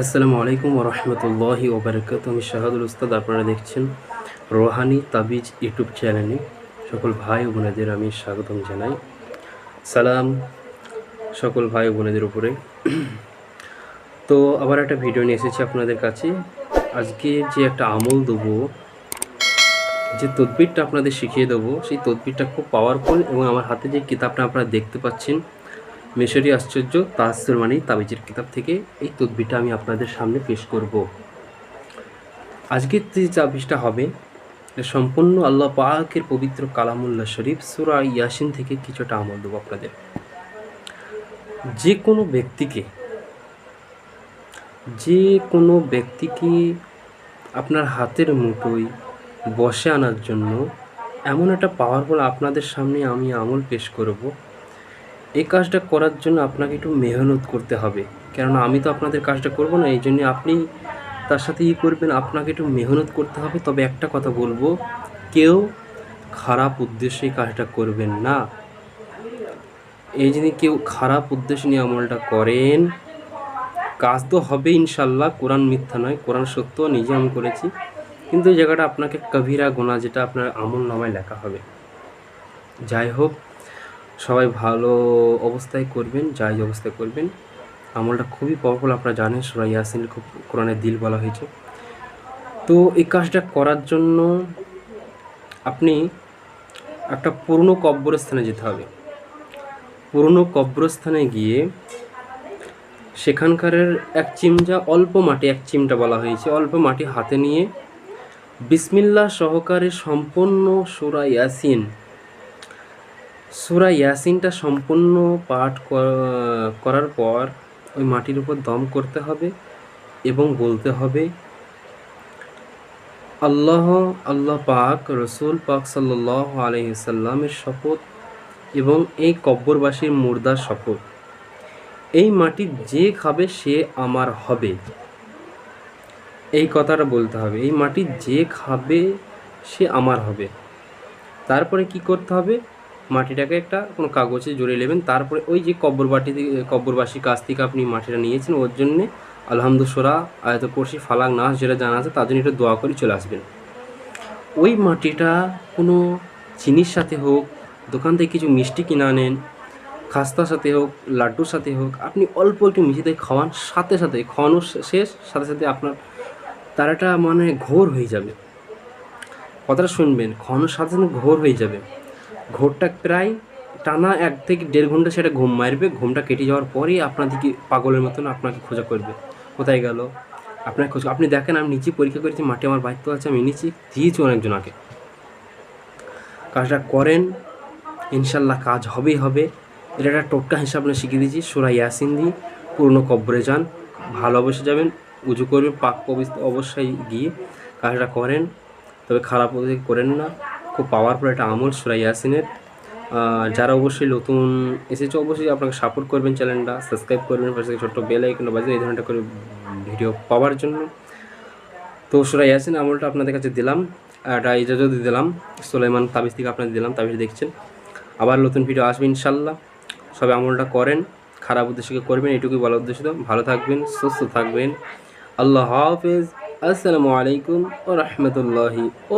আসসালামু আলাইকুম ওরহমতুল্লাহি ওবরাকাত আমি শাহাদুল উস্তাদ, আপনারা দেখছেন রোহানি তাবিজ ইউটিউব চ্যানেলে। সকল ভাই বোনেদের আমি স্বাগতম জানাই। সালাম সকল ভাই বোনেদের উপরে। তো আবার একটা ভিডিও নিয়ে এসেছি আপনাদের কাছে। আজকে যে একটা আমল দেবো, যে তদবিরটা আপনাদের শিখিয়ে দেবো, সেই তদবিরটা খুব পাওয়ারফুল এবং আমার হাতে যে কিতাবটা আপনারা দেখতে পাচ্ছেন মেশরি আশ্চর্য তাহসুর মানি তাবিজের কিতাব থেকে এই তদবিরটা আমি আপনাদের সামনে পেশ করব। আজকের যে তাবিজটা হবে সম্পূর্ণ আল্লাহ পাকের পবিত্র কালামুল্লাহ শরীফ সুরা ইয়াসিন থেকে কিছুটা আমল দেবো আপনাদের। যে কোনো ব্যক্তিকে যে কোনো ব্যক্তিকে আপনার হাতের মুঠোয় বসে আনার জন্য এমন একটা পাওয়ার পাওয়ারফুল আপনাদের সামনে আমি আমল পেশ করব এই কাজটা করার জন্য আপনাকে একটু মেহনত করতে হবে। কেননা আমি তো আপনাদের কাজটা করব না, এই জন্য আপনি তার সাথে ই করবেন, আপনাকে একটু মেহনত করতে হবে। তবে একটা কথা বলব, কেউ খারাপ উদ্দেশ্যে কাজটা করবেন না। এই যদি কেউ খারাপ উদ্দেশ্য নিয়ে আমলটা করেন। কাজ তো হবে ইনশাল্লাহ, কোরআন মিথ্যা নয়, কোরআন সত্য, নিজে আমি করেছি। কিন্তু এই জায়গাটা আপনাকে কবিরা গোনা, যেটা আপনার আমল নামায় লেখা হবে। যাই হোক সবাই ভালো অবস্থায় করবেন, যাই অবস্থায় করবেন। আমলটা খুবই পাওয়ারফুল আপনারা জানেন, সুরা ইয়াসিন খুব কোরআনের দিল বলা হয়েছে। তো এই কাজটা করার জন্য আপনি একটা পুরনো কব্বরস্থানে যেতে হবে। পুরনো কব্রস্থানে গিয়ে সেখানকার এক চিমটা অল্প মাটি, এক চিমটা বলা হয়েছে, অল্প মাটি হাতে নিয়ে বিসমিল্লা সহকারে সম্পূর্ণ সুরা ইয়াসিন সুরা ইয়াসিনটা সম্পূর্ণ পাঠ কর- করার পর ওই মাটির উপর দম করতে হবে এবং বলতে হবে, আল্লাহ আল্লাহ পাক, রসুল পাক সাল্লাহ আলহিসাল্লামের শপথ এবং এই কব্বরবাসীর মুর্দার শপথ। এই মাটি যে খাবে সে আমার হবে। এই কথাটা বলতে হবে, এই মাটি যে খাবে সে আমার হবে। তারপরে কি করতে হবে? মাটিটাকে একটা কোনো কাগজে জড়িয়ে নেবেন। তারপরে ওই যে কব্বরবাটি কব্বরবাসীর কাছ থেকে আপনি মাটিটা নিয়েছেন, ওর জন্যে আলহামদুসরা আয়ত করছি ফালাক নাস যেটা জানা আছে, তার জন্য একটু দোয়া করে চলে আসবেন। ওই মাটিটা কোনো চিনির সাথে হোক, দোকান থেকে কিছু মিষ্টি কিনে আনেন, খাস্তার সাথে হোক, লাড্ডুর সাথে হোক, আপনি অল্প একটু মিষ্টিতে খাওয়ান, সাথে সাথে খাওয়ানো শেষ, সাথে সাথে আপনার তারাটা মানে ঘোর হয়ে যাবে। কথাটা শুনবেন, খাওয়ানোর সাথে সাথে ঘোর হয়ে যাবে। ঘোরটা প্রায় টানা এক থেকে দেড় ঘণ্টা সেটা ঘুম মারবে, ঘুমটা কেটে যাওয়ার পরেই আপনার দিকে পাগলের মতন আপনাকে খোঁজা করবে। কোথায় গেল? আপনার খোঁজ আপনি দেখেন, আমি নিচে পরীক্ষা করেছি, মাঠে আমার বাড়িতে আছে, আমি নিচে দিয়েছি অনেকজনকে কাজটা করেন, ইনশাল্লাহ কাজ হবেই হবে। এটা একটা টোটকা হিসাব আমরা শিখিয়ে দিয়েছি, সুরা ইয়াসিন দিয়ে পুরনো কব্বরে যান ভালো অবশ্যই যাবেন, উজু করবেন, পাক অবশ্যই গিয়ে কাজটা করেন, তবে খারাপ করেন না। খুব পাওয়ারফুল একটা আমল সুরা ইয়াসিনের। যারা অবশ্যই নতুন এসেছে, অবশ্যই আপনাকে সাপোর্ট করবেন চ্যানেলটা সাবস্ক্রাইব করবেন, পাশে ছোট্ট বেল আইকনটা বাজিয়ে এই ধরনের করে ভিডিও পাওয়ার জন্য। তো সুরা ইয়াসিন আমলটা আপনাদের কাছে দিলাম একটা ইজাজত দিলাম, সুলাইমান তাবিজ থেকে আপনাদের দিলাম, তাবিজ দেখছেন। আবার নতুন ভিডিও আসবে ইনশাল্লাহ সবাই আমলটা করেন, খারাপ উদ্দেশ্যকে করবেন, এটুকুই বলা উদ্দেশ্য। ভালো থাকবেন, সুস্থ থাকবেন। আল্লাহ হাফেজ। আসসালামু আলাইকুম ও রহমতুল্লাহি ও